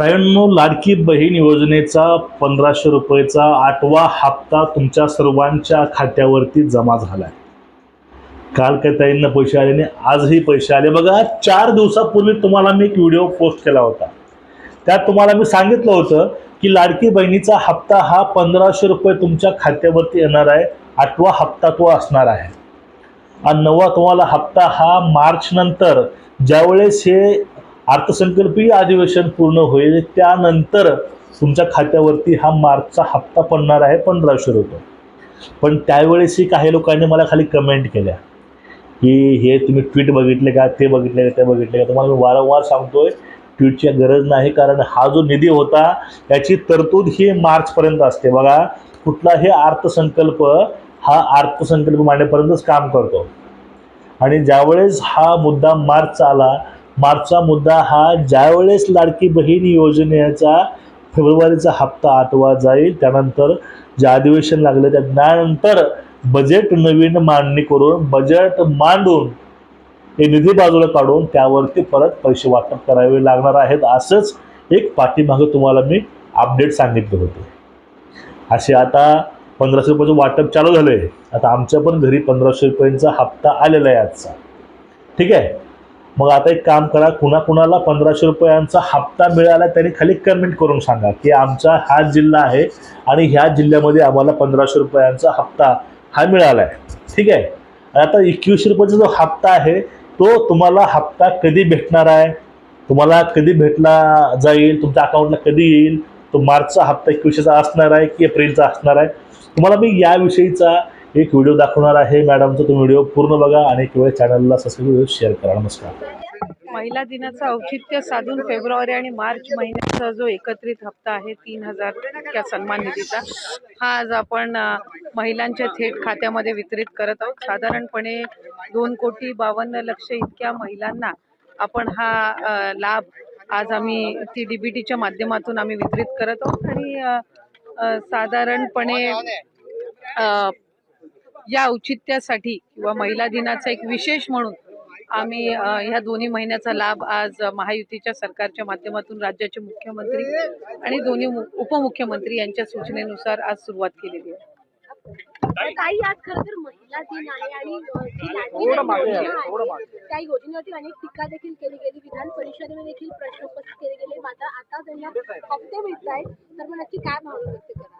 ताईंनो लाडकी बहीण योजनेचा पंधराशे रुपयेचा आठवा हप्ता तुमच्या सर्वांच्या खात्यावरती जमा झाला आहे काल काही ताईंना पैसे आले आणि आजही पैसे आले. बघा चार दिवसापूर्वी तुम्हाला मी एक व्हिडिओ पोस्ट केला होता. त्यात तुम्हाला मी सांगितलं होतं की लाडकी बहिणीचा हप्ता हा पंधराशे रुपये तुमच्या खात्यावरती येणार आहे आठवा हप्ता तो असणार आहे. आणि नववा तुम्हाला हप्ता हा मार्च नंतर ज्यावेळेस हे अर्थसंकल्पीय अधिवेशन पूर्ण होईल त्यानंतर तुमच्या खात्यावरती हा मार्चचा हप्ता पडणार आहे पंधराशे रुपये पण त्यावेळेसही काही लोकांनी मला खाली कमेंट केल्या. की हे तुम्ही ट्विट बघितले का ते बघितले का ते बघितले का? तुम्हाला मी वारंवार सांगतोय ट्विटची गरज नाही कारण हा जो निधी होता याची तरतूद ही मार्चपर्यंत असते. बघा कुठलाही अर्थसंकल्प हा अर्थसंकल्प मांडण्यापर्यंतच काम करतो. आणि ज्यावेळेस हा मुद्दा मार्चचा आला मार्चचा मुद्दा हा ज्यावेळेस लाडकी बहीण योजनेचा फेब्रुवारीचा हप्ता आठवा जाईल त्यानंतर जे अधिवेशन लागलं त्यानंतर बजेट नवीन मांडणी करून बजेट मांडून हे निधी बाजूला काढून त्यावरती परत पैसे वाटप करावे लागणार आहेत असंच एक पाठीमागं तुम्हाला मी अपडेट सांगितले होते. असे आता पंधराशे रुपयाचं वाटप चालू झालं आहे आता आमच्या पण घरी पंधराशे रुपयांचा हप्ता आलेला आहे आजचा. ठीक आहे? मग आता एक काम करा कुणाकुणाला पंधराशे रुपयांचा हप्ता मिळाला त्यांनी खाली कमेंट करून सांगा की आमचा हा जिल्हा आहे आणि ह्या जिल्ह्यामध्ये आम्हाला पंधराशे रुपयांचा हप्ता हा मिळाला आहे ठीक आहे? आता एकवीसशे रुपयाचा जो हप्ता आहे तो तुम्हाला हप्ता कधी भेटणार आहे? तुम्हाला कधी भेटला जाईल? तुमच्या अकाउंटला कधी येईल? तो मार्चचा हप्ता एकवीसशेचा असणार आहे की एप्रिलचा असणार आहे? तुम्हाला मी याविषयीचा एक व्हिडिओ दाखवणार आहे. मॅडमचा तो व्हिडिओ पूर्ण बघा आणि एक चॅनलला सबस्क्राईब शेअर करा. नमस्कार. महिला दिनाचं औचित्य साधून फेब्रुवारी आणि मार्च महिन्याचा जो एकत्रित हप्ता आहे तीन हजार इतक्या सन्मान निधीचा हा आज आपण महिलांच्या थेट खात्यामध्ये वितरित करत आहोत. साधारणपणे दोन कोटी बावन्न लक्ष इतक्या महिलांना आपण हा लाभ आज आम्ही ती डीबीटीच्या माध्यमातून आम्ही वितरित करत आहोत. आणि साधारणपणे या औचित्यासाठी किंवा महिला दिनाचा एक विशेष म्हणून आम्ही ह्या दोन्ही महिन्याचा लाभ आज महायुतीच्या सरकारच्या माध्यमातून राज्याचे मुख्यमंत्री आणि दोन्ही उपमुख्यमंत्री यांच्या सूचनेनुसार आज सुरुवात केलेली आहे. ताई आज खरं तर महिला दिन आहे आणि अ, जी लाडकी बहीण योजना आहे, त्या योजनेवरती अनेक टीका देखील केली गेली. विधान परिषदेमध्ये देखील प्रश्न उपस्थित केले गेले. मात्र आता त्यांना हप्ते मिळत आहेत तर मग नक्की काय भावना व्यक्त करा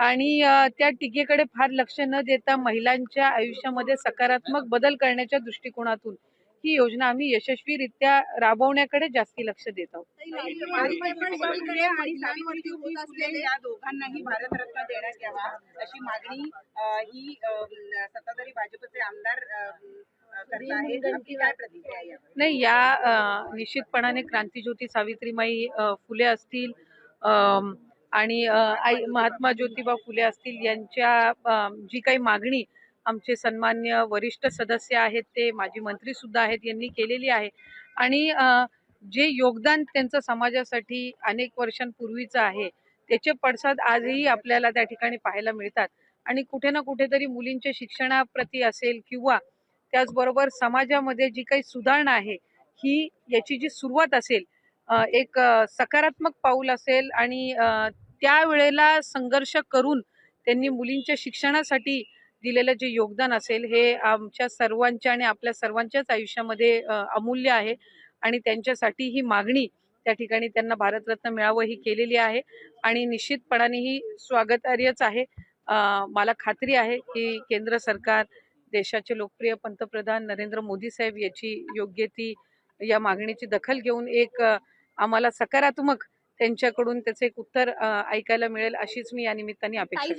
आणि त्या टीकेकडे फार लक्ष न देता महिलांच्या आयुष्यामध्ये सकारात्मक बदल करण्याच्या दृष्टिकोनातून ही योजना आम्ही यशस्वीरित्या राबवण्याकडे जास्ती लक्ष देत आहोत ही? नाही या निश्चितपणाने क्रांतीज्योती सावित्रीमाई फुले असतील आणि आई महात्मा ज्योतिबा फुले असतील यांच्या जी काही मागणी आमचे सन्मान्य वरिष्ठ सदस्य आहेत ते माजी मंत्री सुद्धा आहेत यांनी केलेली आहे. आणि जे योगदान त्यांचं समाजासाठी अनेक वर्षांपूर्वीचं आहे त्याचे पडसाद आजही आपल्याला त्या ठिकाणी पाहायला मिळतात. आणि कुठे ना कुठेतरी मुलींच्या शिक्षणाप्रती असेल किंवा त्याचबरोबर समाजामध्ये जी काही सुधारणा आहे ही याची जी सुरुवात असेल एक सकारात्मक पाऊल असेल आणि त्यावेळेला संघर्ष करून त्यांनी मुलींच्या शिक्षणासाठी दिलेलं जे योगदान असेल हे आमच्या सर्वांच्या आणि आपल्या सर्वांच्याच आयुष्यामध्ये अमूल्य आहे. आणि त्यांच्यासाठी ही मागणी त्या ठिकाणी त्यांना भारतरत्न मिळावं ही केलेली आहे. आणि निश्चितपणाने ही स्वागतार्हच आहे. मला खात्री आहे की केंद्र सरकार देशाचे लोकप्रिय पंतप्रधान नरेंद्र मोदी साहेब याची योग्य ती या मागणीची दखल घेऊन एक आम्हाला सकारात्मक त्यांच्याकडून त्याचं एक उत्तर ऐकायला मिळेल अशीच मी या निमित्ताने अपेक्षा